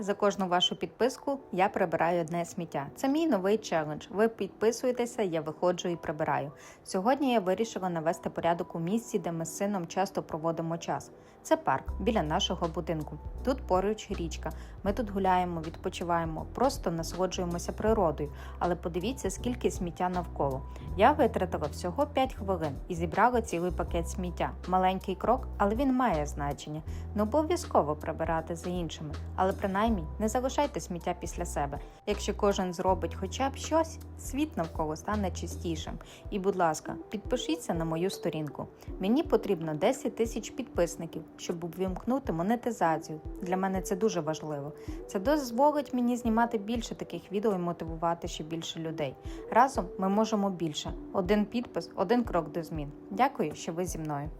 За кожну вашу підписку я прибираю одне сміття. Це мій новий челендж. Ви підписуєтеся, я виходжу і прибираю. Сьогодні я вирішила навести порядок у місці, де ми з сином часто проводимо час. Це парк біля нашого будинку. Тут поруч річка. Ми тут гуляємо, відпочиваємо, просто насолоджуємося природою. Але подивіться, скільки сміття навколо. Я витратила всього 5 хвилин і зібрала цілий пакет сміття. Маленький крок, але він має значення. Не обов'язково прибирати за іншими, але принаймні не залишайте сміття після себе. Якщо кожен зробить хоча б щось, світ навколо стане чистішим. І, будь ласка, підпишіться на мою сторінку. Мені потрібно 10 тисяч підписників, щоб увімкнути монетизацію. Для мене це дуже важливо. Це дозволить мені знімати більше таких відео і мотивувати ще більше людей. Разом ми можемо більше. Один підпис, один крок до змін. Дякую, що ви зі мною.